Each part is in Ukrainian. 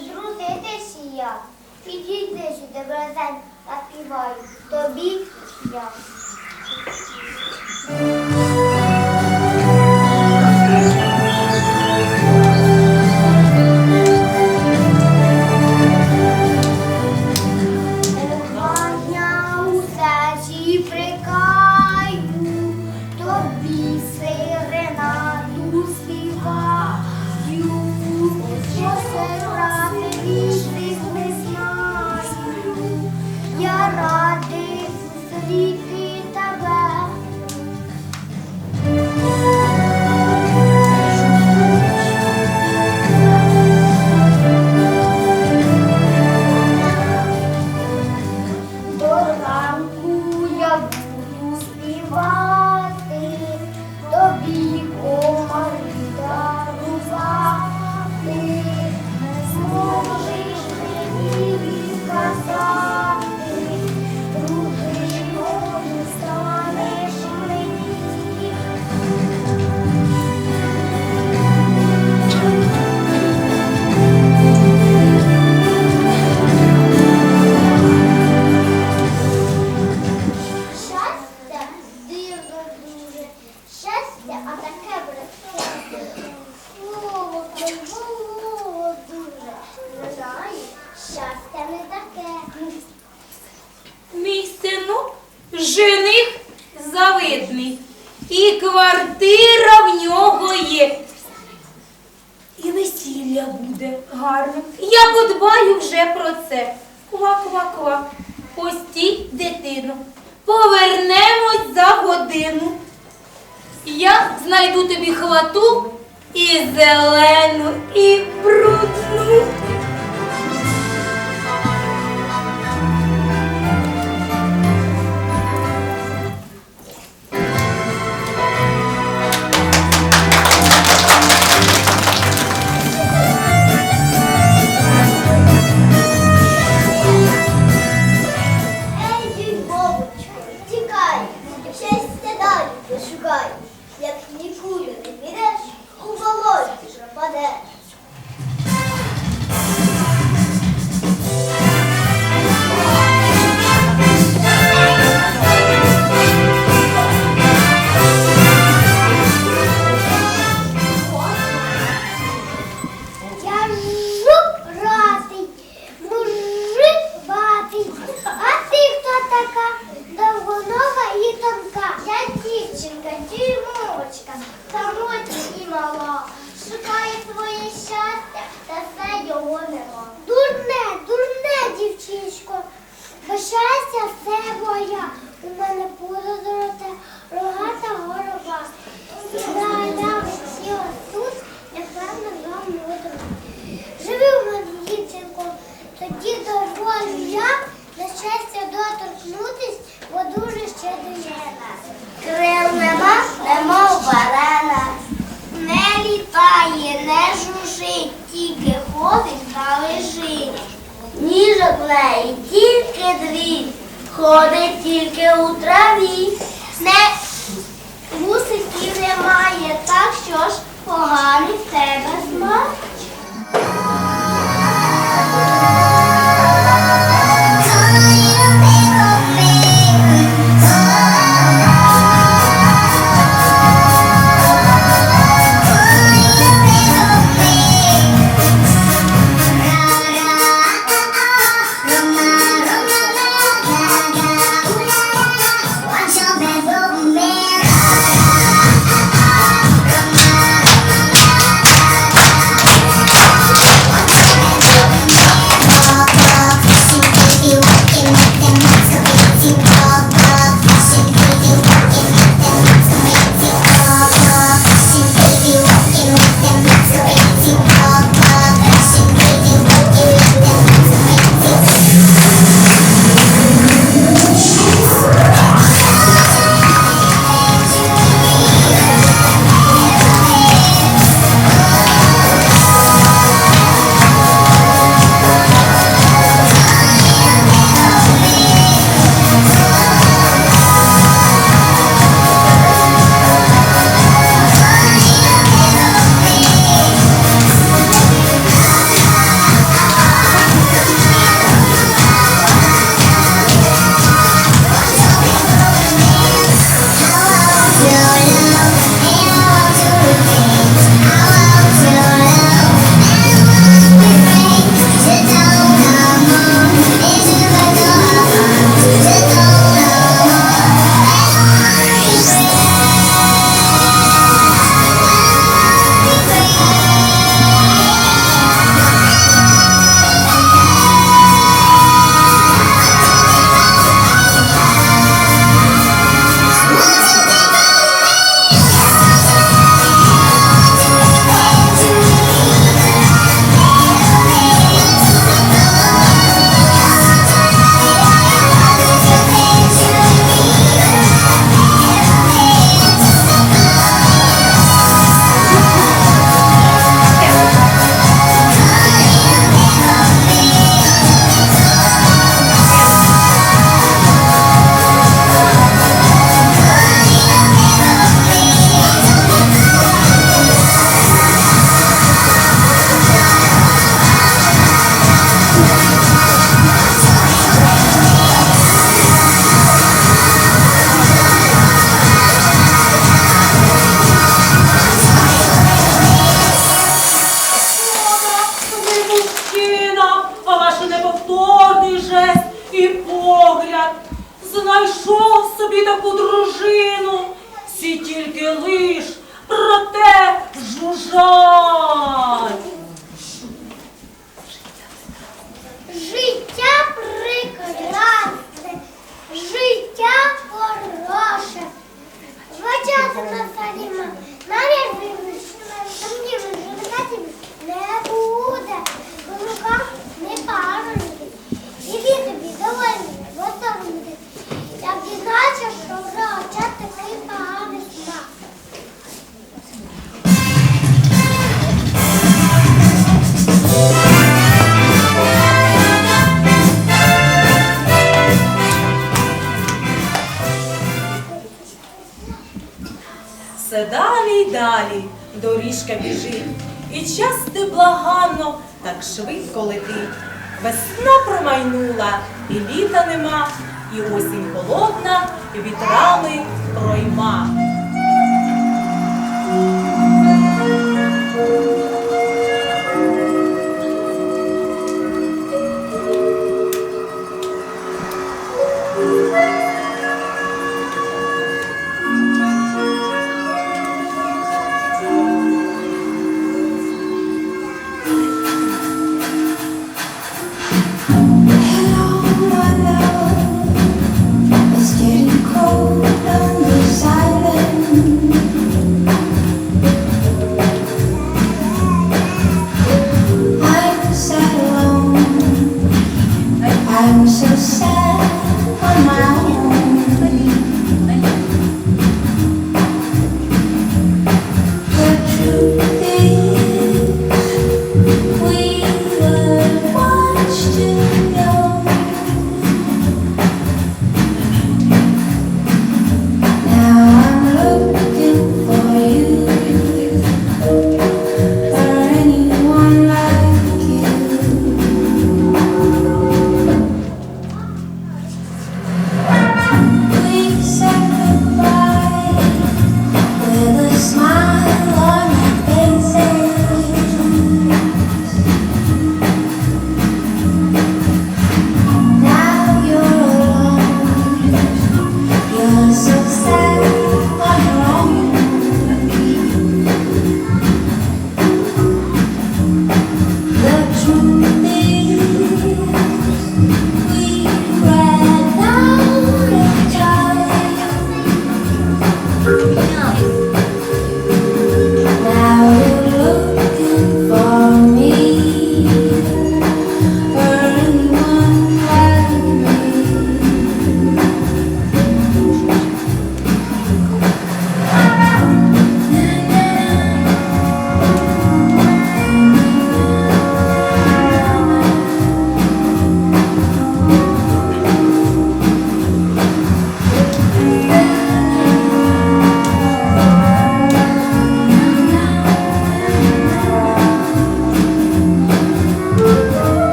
Зрузитись я, підійди сюди, братень, заспіваю тобі я. Bye. самобутний. І квартира в нього є. І весілля буде гарно. Я подбаю вже про це. Ква-ква-ква. Постій дитину. Повернемось за годину. Я знайду тобі хвату і зелену, і брудну. річка біжить, і час благано, так швидко летить. Весна промайнула, і літа нема, і осінь холодна, і вітрами пройма.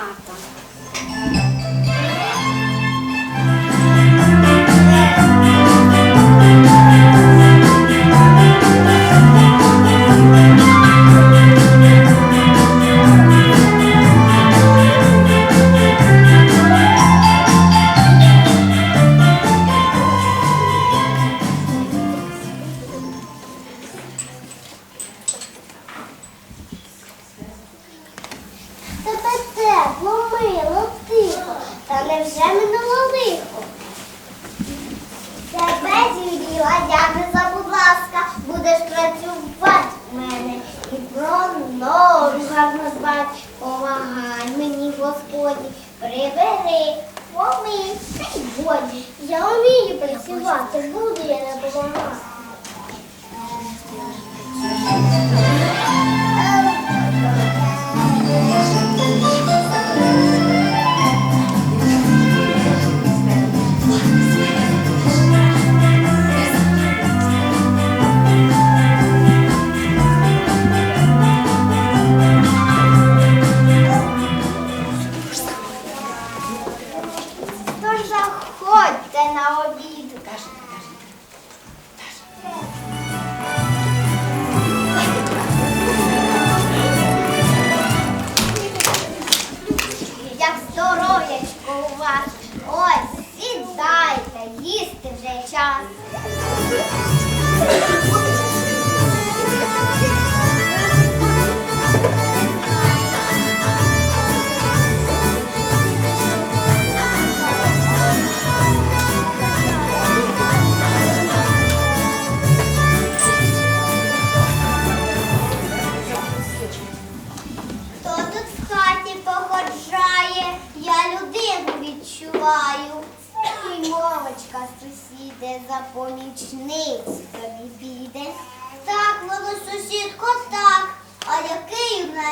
mata. Та невже минуло лихо? Тебе зігріла, дяди за будь ласка, будеш працювати в мене і про нову гарно звати. Помагай мені, Господі, прибери, помий, та й годі. Я вмію працювати, буду я не допомагати. Música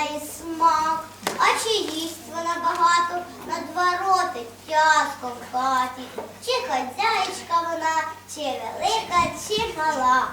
неї смак, а чи їсть вона багато? На два роти тяжко в хаті, чи хазяєчка вона, чи велика, чи мала.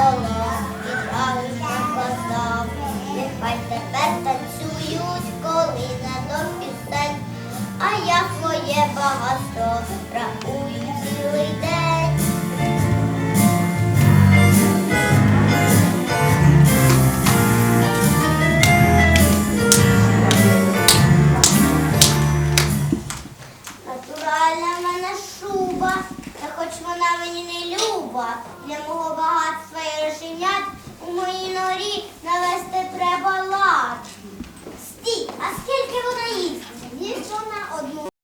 і паличка постав, нехай тепер танцюють, коли на дом пісень, а я своє багато рахую цілий день. Натуральна мене шуба, та хоч вона мені не люба, для мого багатства горі навести треба лад. Стій, а скільки вона їсть? Ніж вона